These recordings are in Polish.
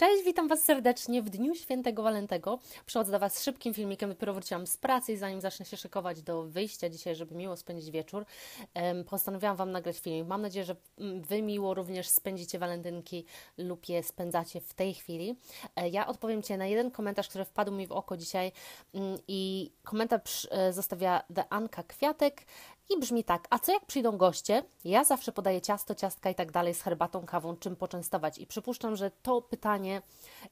Cześć, witam Was serdecznie w Dniu Świętego Walentego. Przychodzę do Was szybkim filmikiem, dopiero wróciłam z pracy i zanim zacznę się szykować do wyjścia dzisiaj, żeby miło spędzić wieczór, postanowiłam Wam nagrać filmik. Mam nadzieję, że Wy miło również spędzicie walentynki lub je spędzacie w tej chwili. E, ja odpowiem Cię na jeden komentarz, który wpadł mi w oko dzisiaj mm, i komentarz e, zostawia The Anka Kwiatek i brzmi tak, a co jak przyjdą goście? Ja zawsze podaję ciasto, ciastka i tak dalej z herbatą, kawą, czym poczęstować. I przypuszczam, że to pytanie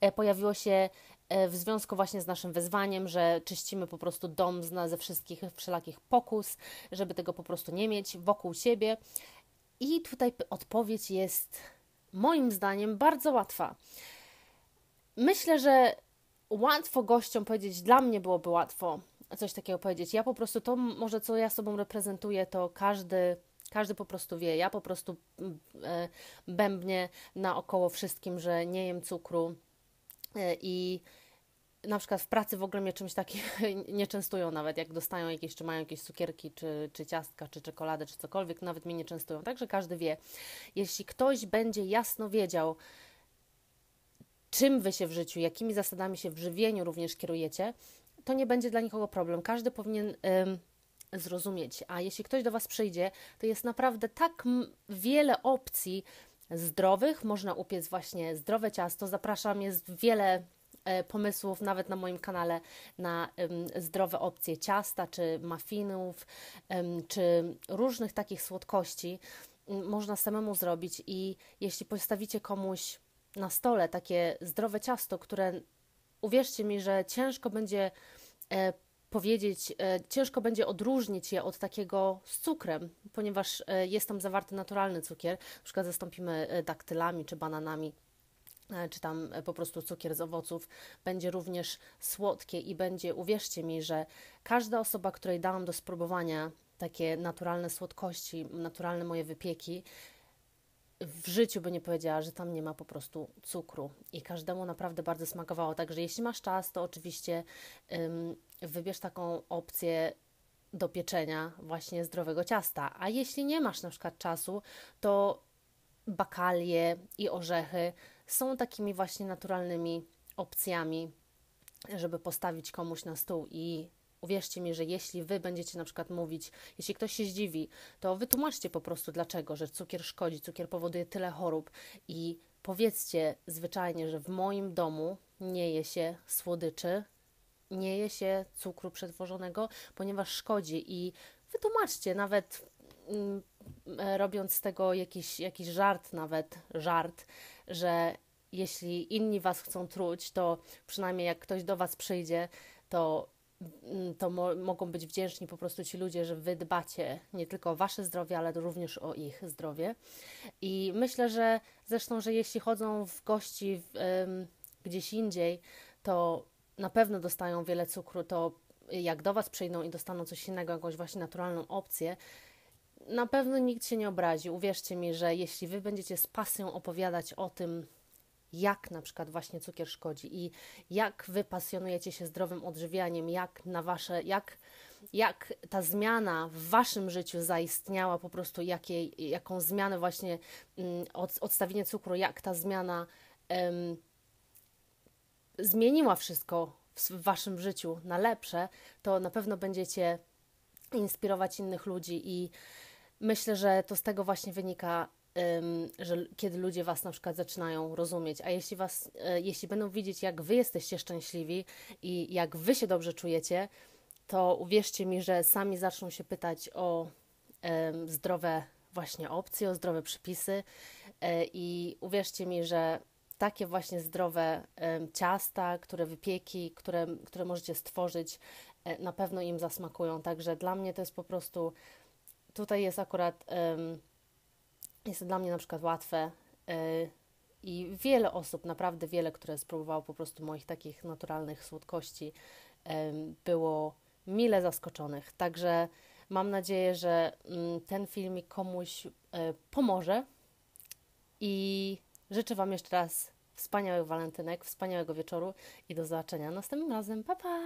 e, pojawiło się e, w związku właśnie z naszym wyzwaniem, że czyścimy po prostu dom ze wszystkich wszelakich pokus, żeby tego po prostu nie mieć wokół siebie. I tutaj odpowiedź jest moim zdaniem bardzo łatwa. Myślę, że łatwo gościom powiedzieć, dla mnie byłoby łatwo, coś takiego powiedzieć. Ja po prostu to, może co ja sobą reprezentuję, to każdy, każdy po prostu wie. Ja po prostu e, bębnię naokoło wszystkim, że nie jem cukru e, i na przykład w pracy w ogóle mnie czymś takim nie częstują nawet, jak dostają jakieś, czy mają jakieś cukierki, czy, czy ciastka, czy czekoladę, czy cokolwiek, nawet mnie nie częstują. Także każdy wie. Jeśli ktoś będzie jasno wiedział, czym wy się w życiu, jakimi zasadami się w żywieniu również kierujecie, to nie będzie dla nikogo problem. Każdy powinien zrozumieć. A jeśli ktoś do Was przyjdzie, to jest naprawdę tak wiele opcji zdrowych. Można upiec właśnie zdrowe ciasto. Zapraszam, jest wiele e, pomysłów, nawet na moim kanale, na zdrowe opcje ciasta, czy muffinów, czy różnych takich słodkości. Można samemu zrobić i jeśli postawicie komuś na stole takie zdrowe ciasto, które uwierzcie mi, że ciężko będzie e, powiedzieć, e, ciężko będzie odróżnić je od takiego z cukrem, ponieważ e, jest tam zawarty naturalny cukier. Na przykład zastąpimy e, daktylami czy bananami e, czy tam e, po prostu cukier z owoców, będzie również słodkie i będzie, uwierzcie mi, że każda osoba, której dałam do spróbowania takie naturalne słodkości, naturalne moje wypieki, w życiu by nie powiedziała, że tam nie ma po prostu cukru i każdemu naprawdę bardzo smakowało. Także jeśli masz czas, to oczywiście ym, wybierz taką opcję do pieczenia właśnie zdrowego ciasta. A jeśli nie masz na przykład czasu, to bakalie i orzechy są takimi właśnie naturalnymi opcjami, żeby postawić komuś na stół i Uwierzcie mi, że jeśli wy będziecie na przykład mówić, jeśli ktoś się zdziwi, to wytłumaczcie po prostu dlaczego, że cukier szkodzi, cukier powoduje tyle chorób. I powiedzcie zwyczajnie, że w moim domu nie je się słodyczy, nie je się cukru przetworzonego, ponieważ szkodzi. I wytłumaczcie nawet mm, robiąc z tego jakiś, jakiś żart, nawet żart, że jeśli inni was chcą truć, to przynajmniej jak ktoś do was przyjdzie, to to mo mogą być wdzięczni po prostu ci ludzie, że wy dbacie nie tylko o wasze zdrowie, ale również o ich zdrowie. I myślę, że zresztą, że jeśli chodzą w gości w, um, gdzieś indziej, to na pewno dostają wiele cukru, to jak do was przyjdą i dostaną coś innego, jakąś właśnie naturalną opcję, na pewno nikt się nie obrazi. Uwierzcie mi, że jeśli wy będziecie z pasją opowiadać o tym, jak na przykład właśnie cukier szkodzi i jak wy pasjonujecie się zdrowym odżywianiem, jak na wasze, jak, jak ta zmiana w waszym życiu zaistniała, po prostu jakiej, jaką zmianę właśnie mm, od, odstawienie cukru, jak ta zmiana um, zmieniła wszystko w waszym życiu na lepsze, to na pewno będziecie inspirować innych ludzi i myślę, że to z tego właśnie wynika że kiedy ludzie Was na przykład zaczynają rozumieć, a jeśli, was, e, jeśli będą widzieć, jak Wy jesteście szczęśliwi i jak Wy się dobrze czujecie, to uwierzcie mi, że sami zaczną się pytać o zdrowe właśnie opcje, o zdrowe przepisy e, i uwierzcie mi, że takie właśnie zdrowe ciasta, które wypieki, które, które możecie stworzyć, e, na pewno im zasmakują. Także dla mnie to jest po prostu, tutaj jest akurat jest to dla mnie na przykład łatwe y, i wiele osób, naprawdę wiele, które spróbowało po prostu moich takich naturalnych słodkości, było mile zaskoczonych. Także mam nadzieję, że mm, ten filmik komuś y, pomoże i życzę Wam jeszcze raz wspaniałych walentynek, wspaniałego wieczoru i do zobaczenia następnym razem. Pa, pa!